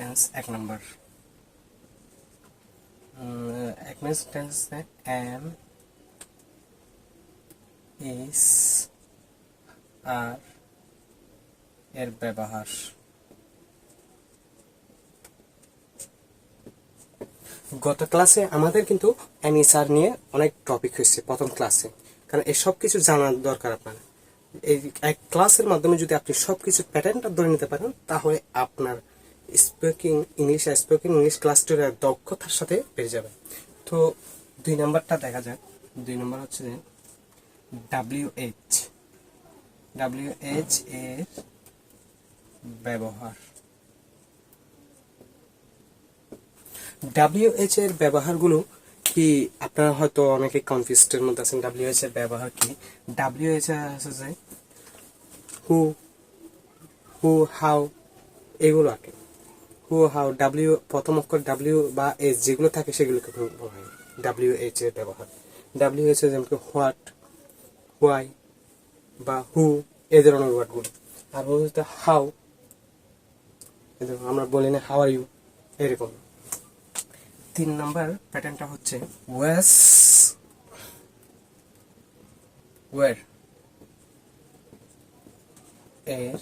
Tense এক নম্বর একমেন্স tense M ইস আর এর ব্যবহার। গত ক্লাসে আমাদের কিন্তু এমএসআর নিয়ে অনেক টপিক হয়েছে প্রথম ক্লাসে। কারণ এই সব কিছু জানার দরকার আপনার। এই এক ক্লাসের মাধ্যমে যদি আপনি সব কিছু প্যাটার্নটা ধরে নিতে পারেন, তাহলে আপনার স্পিকিং ইংলিশ আর স্পিকিং ইংলিশ ক্লাসটির দক্ষতার সাথে বেড়ে যাবে। তো দুই নাম্বারটা দেখা যাক। দুই নাম্বার হচ্ছে যে ডাব্লিউ এইচ ডাব্লিউ এইচ এর ব্যবহার। ডাব্লিউএইচ এর ব্যবহারগুলো কি আপনারা হয়তো অনেকে কনফিউজডের মধ্যে আছেন ডাব্লিউএইচ এর ব্যবহার কি? ডাব্লিউএইচ আছে যে হু হু হাউ এগুলো কি হু হাউ ডাব্লিউ প্রথম অক্ষর ডাব্লিউ বা এইচ যেগুলো থাকে সেগুলোকে বলা হয়। ডাব্লিউএইচ এর ব্যবহার। ডাব্লিউএইচ এর যেমন হোয়াট হোয়াই বা হু এই ধরনের ওয়ার্ডগুলো আর হচ্ছে হাউ আমরা বলি না হাউ আর ইউ এরকম। তিন নাম্বার প্যাটার্নটা হচ্ছে ওয়েস ওয়ের এর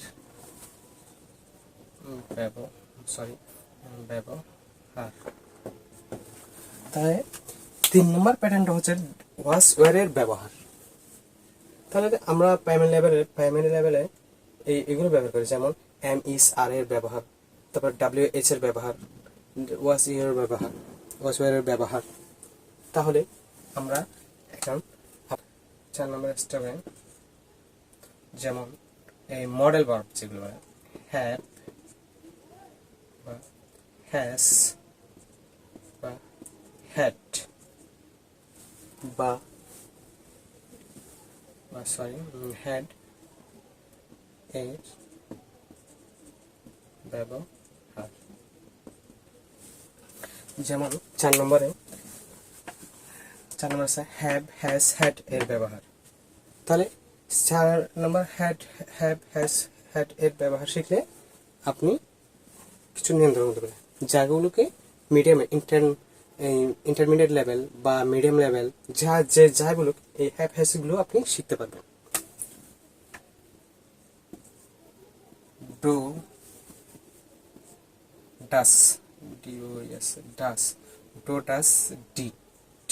ব্যব সরি, ব্যবহার। তাহলে তিন নম্বর প্যাটার্নটা হচ্ছে ওয়াস ওয়ার এর ব্যবহার। তাহলে আমরা প্রাইমারি লেভেলে প্রাইমারি লেভেলে এই এগুলো ব্যবহার করি, যেমন এম ইস আর এর ব্যবহার, তারপর ডাব্লিউ এইচ এর ব্যবহার ওয়াস এর ব্যবহার ওয়াসওয়ারের ব্যবহার। তাহলে আমরা এখন চার নম্বর স্টেপে যেমন এই মডেল ভার্ব যেগুলো হ্যাভ হ্যাস বা হ্যাড বা বা সরি হ্যাড এর ব্যবহার। যেমন চার নম্বরে, চার নম্বর আছে হ্যাভ হ্যাজ হ্যাড এর ব্যবহার। তাহলে চার number had have has had এর ব্যবহার শিখলে আপনি কিছু নিয়ন্ত্রণ করতে পারেন। যাগুলোকে মিডিয়াম ইন্টার ইন্টারমিডিয়েট লেভেল বা মিডিয়াম লেভেল যা যে যাগুলো এই হ্যাভ হ্যাজগুলো আপনি শিখতে পারবেন। Do does DOS does do does did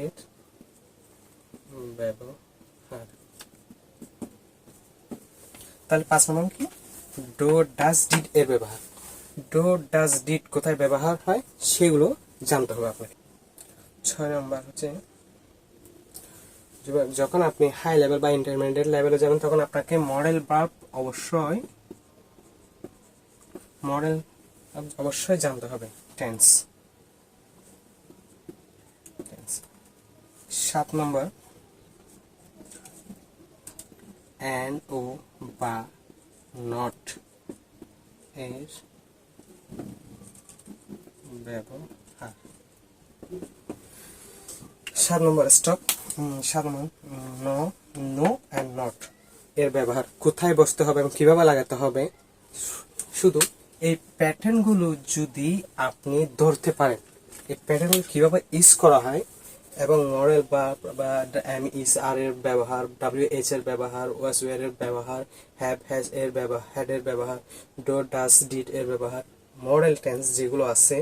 এর ব্যবহার। তাহলে পাঁচ নম্বর কি? ডো ডাস ডিড এর ব্যবহার। ডো ডাস ডিড কোথায় ব্যবহার হয় সেগুলো জানতে হবে আপনাকে। ছয় নম্বর হচ্ছে, যখন আপনি হাই লেভেল বা ইন্টারমিডিয়েট লেভেলে যাবেন, তখন আপনাকে মডেল বার্ব অবশ্যই মডেল অবশ্যই জানতে হবে। টেন্স সাত নম্বর। অ্যান ও বা নট এর ব্যবহার সাত নম্বর স্টপ সাত নো নো অ্যান্ড নট এর ব্যবহার কোথায় বসতে হবে এবং কীভাবে লাগাতে হবে? শুধু এই প্যাটার্নগুলো যদি আপনি ধরতে পারেন, এই প্যাটার্নগুলো কীভাবে ইউজ করা হয়? এবং মডেল বা বা এম ইস আর এর ব্যবহার ডাব্লিউ এইচ এর ব্যবহার ওয়াস ওয়ার এর ব্যবহার হ্যাভ হ্যাজ এর ব্যবহার, হ্যাড এর ব্যবহার, ডো ডাস ডিড এর ব্যবহার, মডেল টেন্স যেগুলো আছে,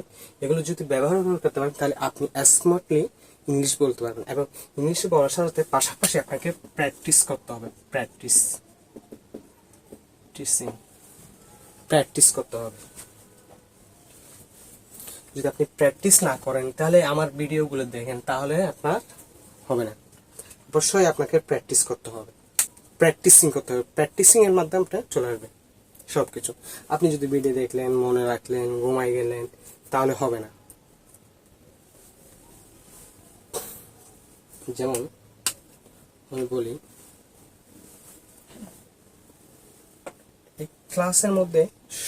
এগুলো যদি ব্যবহার করতে পারেন, তাহলে আপনি স্মার্টলি ইংলিশ বলতে পারবেন এবং ইংলিশে বলার সাথে পাশাপাশি আপনাকে প্র্যাকটিস করতে হবে, প্র্যাকটিস প্র্যাকটিস করতে হবে। যদি আপনি প্র্যাকটিস না করেন, তাহলে আমার ভিডিওগুলো দেখেন, তাহলে আপনার হবে না। অবশ্যই আপনাকে প্র্যাকটিস করতে হবে। প্র্যাকটিসিং করতে হবে। প্র্যাকটিসিং এর মাধ্যমে আপনার চলে আসবে সব কিছু আপনি যদি ভিডিও দেখলেন, মনে রাখলেন, ঘুমাই গেলেন, তাহলে হবে না। যেমন, আমি বলি, এই ক্লাসের মধ্যে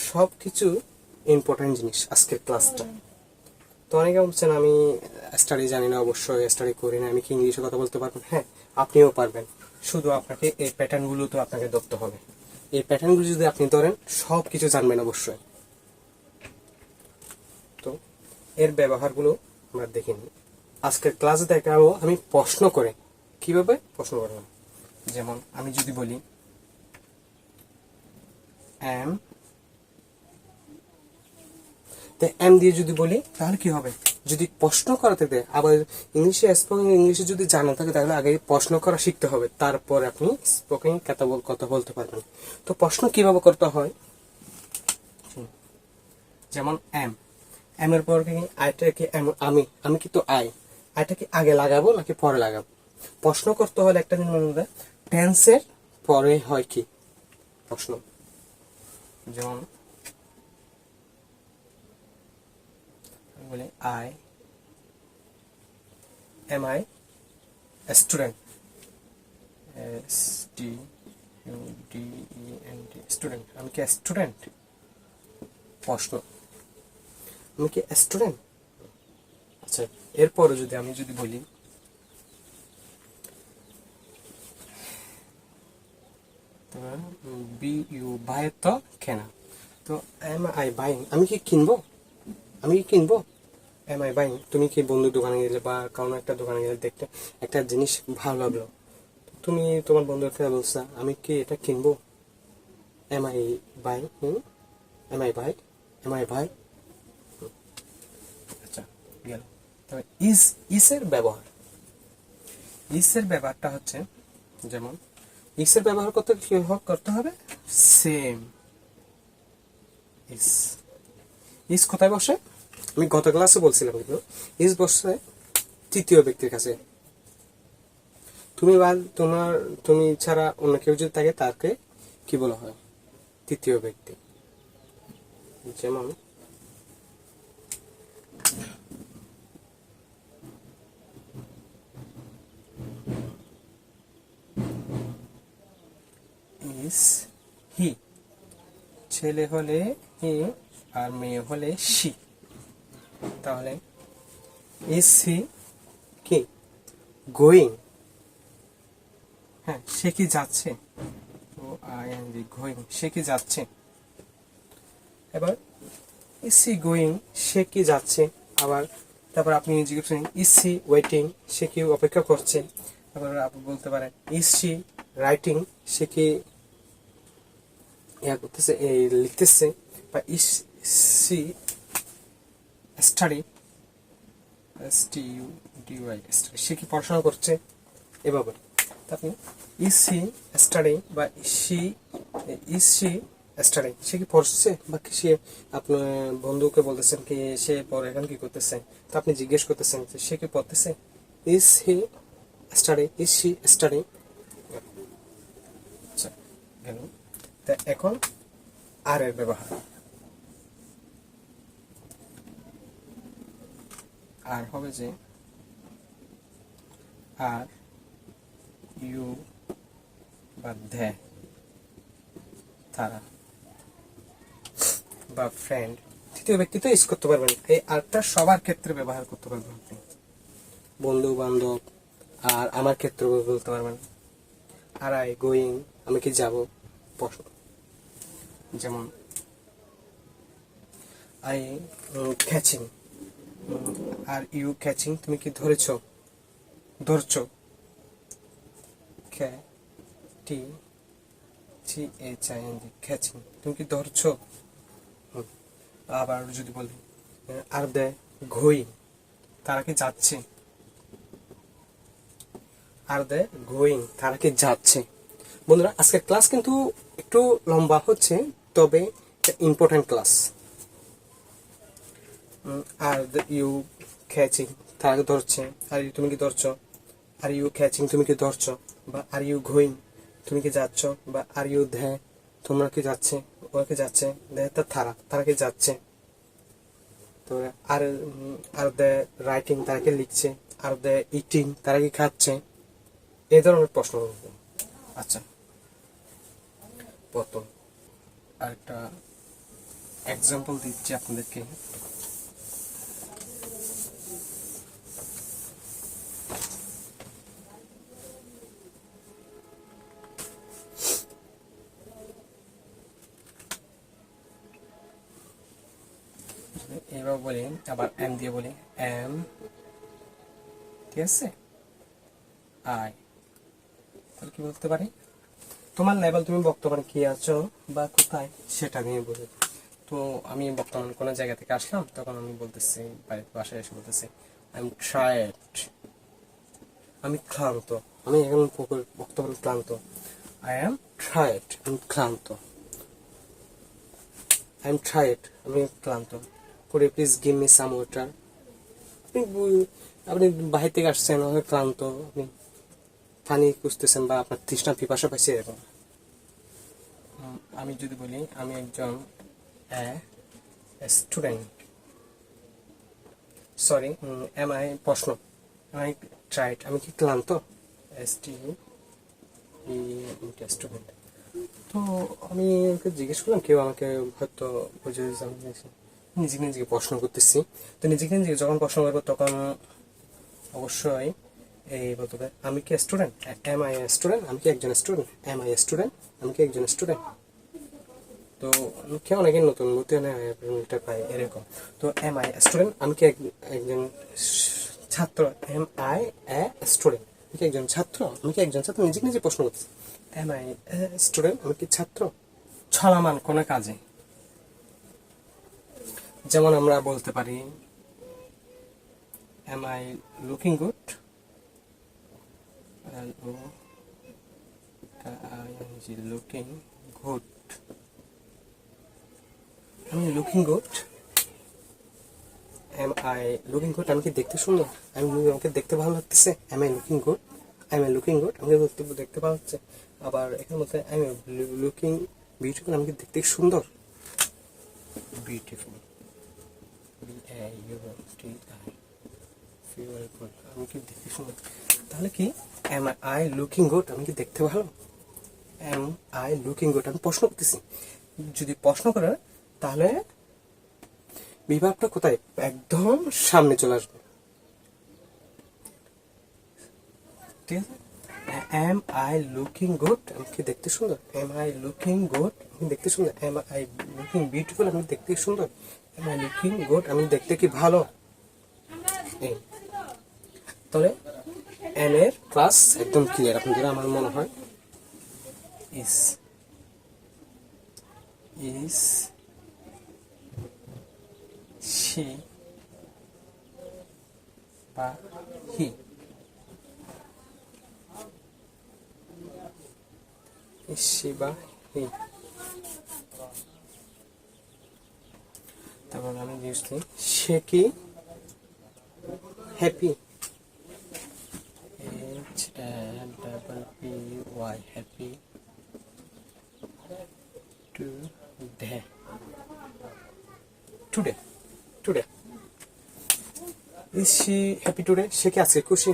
সব কিছু ইম্পর্টেন্ট জিনিস, আজকের ক্লাসটা তো অনেকে বলছেন, আমি স্টাডি জানি না, অবশ্যই স্টাডি করি না, আমি কি ইংলিশে কথা বলতে পারব? হ্যাঁ আপনিও পারবেন। শুধু আপনাকে এই প্যাটার্নগুলো তো আপনাকে ধরতে হবে। এই প্যাটার্নগুলো যদি আপনি ধরেন সব কিছু জানবেন অবশ্যই। তো এর ব্যবহারগুলো আমরা দেখে নিই। আজকের ক্লাসে দেখাবো আমি প্রশ্ন করে। কীভাবে? প্রশ্ন করলাম। যেমন আমি যদি বলি এম এম দিয়ে যদি বলি, তাহলে কি হবে? যদি প্রশ্ন করাতে দেয় আবার ইংলিশে স্পোকেন ইংলিশে যদি জানা থাকে, তাহলে আগে প্রশ্ন করা শিখতে হবে। তারপর আপনি স্পোকেন কথা বল কথা বলতে পারবেন। তো প্রশ্ন কীভাবে করতে হয়? যেমন এম। এম এর পর কি আইটা কি এম, আমি। আমি কি তো আই। আইটা কি আগে লাগাবো নাকি পরে লাগাবো? প্রশ্ন করতে হলে একটা জিনিস মনে টেন্সের পরে হয় কি? প্রশ্ন। যেমন বলি I am I student S T U D E N T student আমি কি স্টুডেন্ট প্রশ্ন। আমি কি স্টুডেন্ট আচ্ছা এরপরে যদি আমি যদি বলি, বি ইউ বাই তো কেনা? তো এম আই বাইং, আমি কি কিনবো? আমি কি কিনবো? এম আই তুমি কি বন্ধুর দোকানে গেলে বা কারণ একটা দোকানে গেলে দেখতে একটা জিনিস ভালো লাগল? তুমি তোমার বন্ধুর কাছে বলছো, আমি কি এটা কিনবো? Am I hmm? Am I buy am I আচ্ছা তবে ইস, ইসের ব্যবহার। ইসের ব্যবহারটা হচ্ছে, যেমন, ইসের ব্যবহার করতে কি করতে হবে? সেম ইস। ইস কোথায় বসে? আমি গত ক্লাসে বলছিলাম কিন্তু ইস বসে তৃতীয় ব্যক্তির কাছে। তুমি বা তোমার, তুমি ছাড়া অন্য কেউ যদি থাকে, তাকে কি বলা হয়? তৃতীয় ব্যক্তি। যেমন ইস হি ছেলে হলে হি আর মেয়ে হলে সি তাহলে ইস হি কি গোয়িং হ্যাঁ সে কি যাচ্ছে? O I N G going সে কি যাচ্ছে? এবার ইস সি গোয়িং সে কি যাচ্ছে? আবার, তারপর আপনি জিজ্ঞেস করেন ইস সি ওয়েটিং সে কি অপেক্ষা করছে? তারপর আপনি বলতে পারেন ইস সি রাইটিং সে কি ইয়া করতেছে লিখতেছে? বা is she study S T U D Y study সে কি পড়াশোনা করছে? এভাবে আপনি ইস সি স্টাডি বা সি ইস সি স্টাডি সে কি পড়ছে? বা কি সে আপনার বন্ধুকে বলতেছেন কি সে পরে এখন কি করতেছে? তো আপনি জিজ্ঞেস করতেছেন যে সে কি পড়তেছে? Is he study is she study আচ্ছা এখন আর এর ব্যবহার। আর হবে যে আর ইউ বা ধে তারা বা ফ্রেন্ড তৃতীয় ব্যক্তি তো ইউজ করতে পারবেন। এই আরটা সবার ক্ষেত্রে ব্যবহার করতে পারবেন আপনি। বন্ধু বান্ধব আর আমার ক্ষেত্রে বলতে পারবেন। আর আই গোয়িং, আমি কি যাব? প্রশ্ন যেমন, I catching are you catching তুমি কি ধরেছ? ধরছো? T? T H I, N catching তুমি কি ধরছো। আবার যদি বলি আর দে, ঘই, তারা কি যাচ্ছে? আর দে গোয়িং তারা কি যাচ্ছে? বন্ধুরা, আজকের ক্লাস কিন্তু একটু লম্বা হচ্ছে, তবে important class are you catching তারা ধরছে। আর ইউ, তুমি কি ধরছো? আর ইউ ক্যাচিং তুমি কি ধরছো? বা আর ইউ গোয়িং তুমি কি যাচ্ছ? বা আর ইউ ধে তোমরা কি যাচ্ছে? ওরা কি যাচ্ছে? দে তা তারা তারা কি যাচ্ছে? তো আর আর দে রাইটিং তারা কি লিখছে? আর দে ইটিং তারা কি খাচ্ছে? এই ধরনের প্রশ্ন আচ্ছা। প্রথম। আরেকটা এক্সাম্পল দিচ্ছি আপনাদেরকে। এবার বলি, আবার এম দিয়ে বলি। এম ঠিক আছে? আই তাহলে কি বলতে পারি? তোমার লেভেল তুমি বর্তমানে কি আছো বা কোথায়? সেটা নিয়ে বলি। তো আমি বর্তমান কোনো জায়গা থেকে আসলাম, তখন আমি বলতেছি বাসায় এসে বলতেছি আই এম ট্রায়েড আমি ক্লান্ত। আমি এখন বর্তমানে ক্লান্ত। আই এম ট্রায়েড আমি ক্লান্ত। আই এম ট্রায়েড আমি ক্লান্ত। করে please give me some water আপনি বাহির থেকে আসছেন অনেক ক্লান্ত আপনি পানি খুঁজতেছেন বা আপনার তৃষ্ণা পিপাসা পাইছে এরকম। আমি যদি বলি আমি একজন স্টুডেন্ট সরি এম আই প্রশ্ন? আই ট্রাইড আমি কি ক্লান্ত? এস টি স্টুডেন্ট তো আমি জিজ্ঞেস করলাম কেউ আমাকে হয়তো বুঝে দিয়েছে, নিজেকে নিজেকে প্রশ্ন করতেছি। তো নিজেকে নিজেকে যখন প্রশ্ন করব তখন অবশ্যই এই বলতে আমি কি স্টুডেন্ট এম আই স্টুডেন্ট আমি কি একজন স্টুডেন্ট এম আই স্টুডেন্ট আমি কি একজন স্টুডেন্ট তো কেউ অনেকে নতুন নতুন এটা পাই এরকম। তো এম আই স্টুডেন্ট আমি কি এক- একজন ছাত্র? এম আই এ স্টুডেন্ট আমি কি একজন ছাত্র? আমি কি একজন ছাত্র? নিজেকে নিজে প্রশ্ন করতেছি। এম আই স্টুডেন্ট আমি কি ছাত্র? ছলামান কোনো কাজে। যেমন আমরা বলতে পারি am I looking good looking good. আমি looking good am I looking good আমি কি দেখতে সুন্দর? আমি আমাকে দেখতে ভালো লাগতেছে? Am I looking good I am looking good আমাকে দেখতে দেখতে ভালো লাগছে। আবার এখানে মধ্যে আই এম লুকিং বিউটিফুল আমি কি দেখতে সুন্দর? Beautiful B A U T I fearful আমি কি তাহলে কি? এম আই লুকিং গুড আমি কি দেখতে ভালো? এম আই লুকিং গুড আমি প্রশ্ন করতেছি। যদি প্রশ্ন করে, তাহলে বিভাগটা কোথায়? একদম সামনে চলে আসবে। ঠিক আছে? এম আই লুকিং গুড আমি কি দেখতে সুন্দর? এম আই লুকিং গুড আমি দেখতে সুন্দর? এম আই লুকিং বিউটিফুল আমি দেখতে সুন্দর? লুকিং গুড আমি দেখতে কি ভালো? তাহলে এম এর ক্লাস একদম ক্লিয়ার আপনাদের আমার মনে হয় ইস ইস সি বা হি সি বা হি তারপর আমি দিয়েছি সে happy H A double P Y happy today today today is she happy today সে কি আজকে খুশি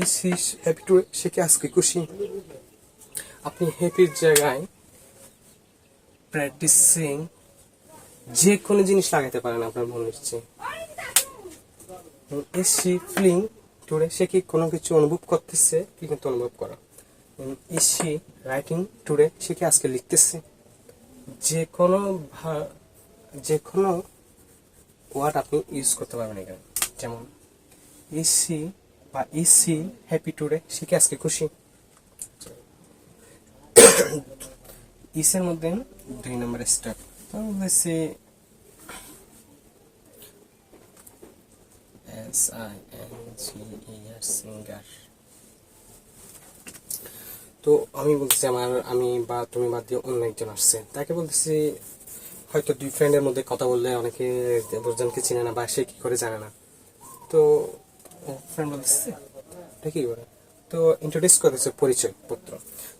is she happy today সে কি আজকে খুশি আপনি হ্যাপির জায়গায় প্র্যাকটিসিং যে কোনো জিনিস লাগাতে পারেন আপনার মনে হচ্ছে। এসি feeling টুডে সে কি কোনো কিছু অনুভব করতেছে? কি কিন্তু অনুভব করা। এসি, রাইটিং টুডে সে কি আজকে লিখতেছে? যে কোনো যে কোনো ওয়ার্ড আপনি ইউজ করতে পারবেন এখানে। যেমন ইজ সি বা ইজ সি হ্যাপি টুডে সে কি আজকে খুশি? ইসের মধ্যে দুই নম্বর স্টেপ। বলতেছি S I N G E R singer তো আমি বলতেছি আমার, আমি বা তুমি বাদ দিয়ে অন্য একজন আসছে। তাকে বলতেছি, হয়তো দুই ফ্রেন্ডের মধ্যে কথা বললে অনেকে দুজনকে চিনে না বা সে কি করে জানে না। তো ফ্রেন্ড বলতেছে, এটা কি তো ইন্ট্রোডিউস করেছে পরিচয় পত্র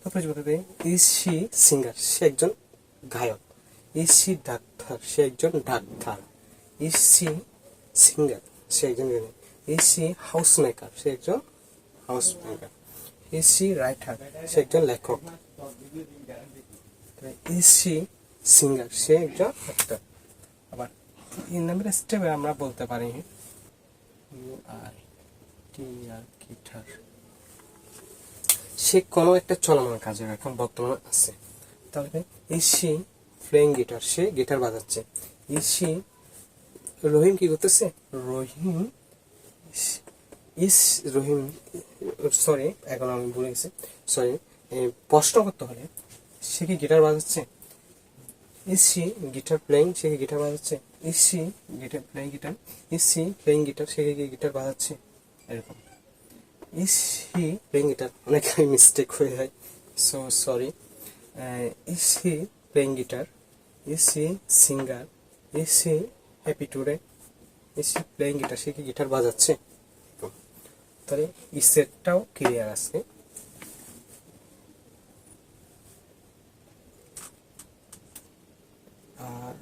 তো পরিচয় পত্র ইজ সি সিঙ্গার সে একজন গায়ক। ইজ সি ডাক্তার, সে একজন ডাক্তার। ইজ সি সিঙ্গার সে একজন এসি হাউস মেকার সে একজন house maker is she writer সে একজন লেখক। এসি সিঙ্গার সে একজন ডাক্তার আবার তিন নম্বরের স্টেপে আমরা বলতে পারি you R T R guitar সে কোনো একটা চলমান কাজের এখন বর্তমানে আছে। তাহলে ইজ সি প্লেইং গিটার সে গিটার বাজাচ্ছে। ইজ সি রহিম কি করতেছে? রহিম ইস রহিম সরি এখন আমি ভুলে গেছি। সরি প্রশ্ন করতে হলে সে কি গিটার বাজাচ্ছে? ইস গিটার প্লেয়িং সে কি গিটার বাজাচ্ছে? Is guitar playing guitar is she playing guitar সে কি গিটার বাজাচ্ছে? এরকম। ইস হি প্লেয়িং গিটার অনেক মিস্টেক হয়ে যায়। So sorry is he playing guitar he singer he happy is he playing guitar সে কি guitar বাজাচ্ছে? তাহলে ইসেরটাও ক্লিয়ার আছে। আর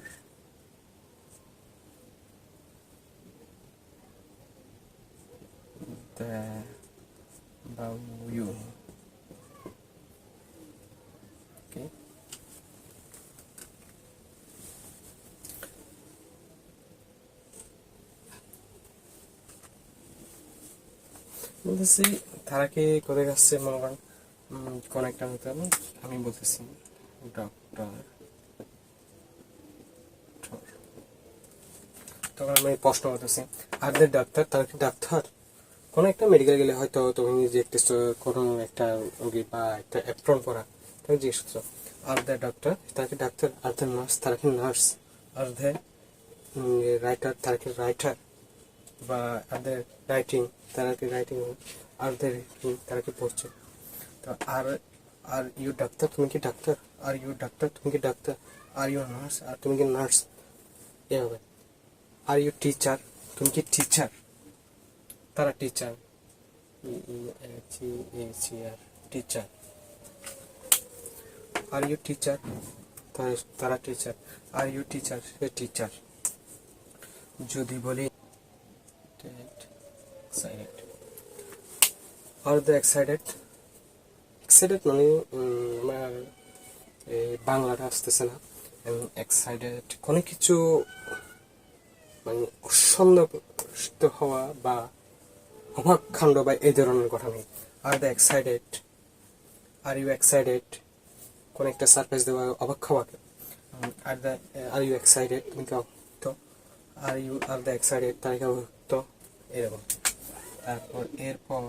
about you. বলতেছি, তারা তারাকে কোথায় যাচ্ছে মনে করেন কোন একটা হতে হবে, আমি বলতেছি ডক্টর তখন আমি প্রশ্ন করতেছি, আর ডাক্তার? তারা কি ডাক্তার? কোনো একটা মেডিকেল গেলে হয়তো তুমি দেখতেছো কোনো একটা রোগী বা একটা অ্যাপ্রন করা তুমি জিজ্ঞেস করছ, আর দ্য ডাক্তার? তারা কি ডাক্তার? আর দ্য নার্স তারা কি নার্স আর দ্য রাইটার তারা কি রাইটার বা দ্য রাইটিং তারা কি রাইটিং আর দ্য তারা কি পড়ছে। তো আর আর ইউ ডাক্তার তুমি কি ডাক্তার আর ইউ ডাক্তার তুমি কি ডাক্তার আর ইউ নার্স আর তুমি কি নার্স এভাবে আর ইউ টিচার তুমি কি টিচার তারা teacher teacher are you teacher তারা টিচার আর ইউ টিচার সে টিচার যদি বলি excited are they excited excited মানে আমার এই বাংলাটা আসতেছে না। এক্সাইটেড কোনো কিছু মানে অসন্দেষ্ট হওয়া বা অবাক কাণ্ড বা এই ধরনের কথা নেই। Are they excited are you excited কোন একটা সারপ্রাইজ দেওয়া অবাক হওয়াকে are they are you excited তুমি কি অভুক্ত? Are you are they excited তারা কি অভুক্ত? এরকম। তারপর এরপর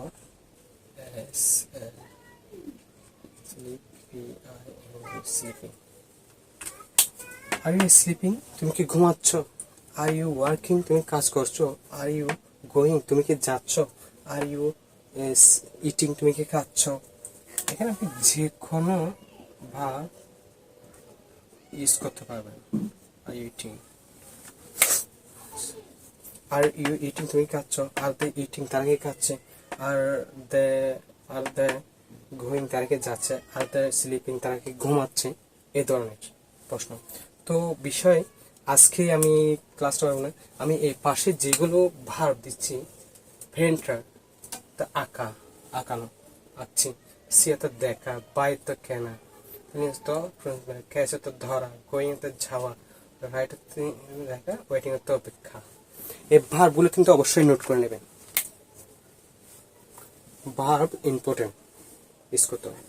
আর ইউ স্লিপিং তুমি কি ঘুমাচ্ছ? আর ইউ ওয়ার্কিং তুমি কাজ করছ? আর ইউ গোয়িং তুমি কি যাচ্ছ? আর ইউ ইটিং তুমি কি খাচ্ছ? এখানে আপনি যে কোনো ভাব ইউজ করতে পারবেন। Are you eating are you eating তুমি খাচ্ছ আর দ্য ইটিং তারা কি খাচ্ছে are they are they going তারা যাচ্ছে, আর দ্য স্লিপিং তারা কি ঘুমাচ্ছে এই ধরনের প্রশ্ন। তো বিষয়, আজকে আমি ক্লাসটা করব না আমি এই পাশে যেগুলো ভার দিচ্ছি ভেন্টার তা আঁকা, আঁকানো, আঁকছি। সিয়ে তো দেখা, বাই তো কেনা তো ক্যাশে তো ধরা গোয়িং তো যাওয়া রাইট দেখা ওয়েটিং তো অপেক্ষা। এই ভার্বগুলো কিন্তু অবশ্যই নোট করে নেবেন। ভার্ব ইম্পর্টেন্ট ইউজ হবে।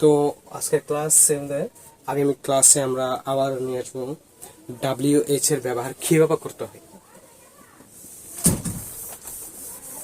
তো আজকের ক্লাস আগামী ক্লাসে আমরা আবার নিয়ে আসব ডাব্লিউ এইচ এর ব্যবহার কীভাবে করতে হয়।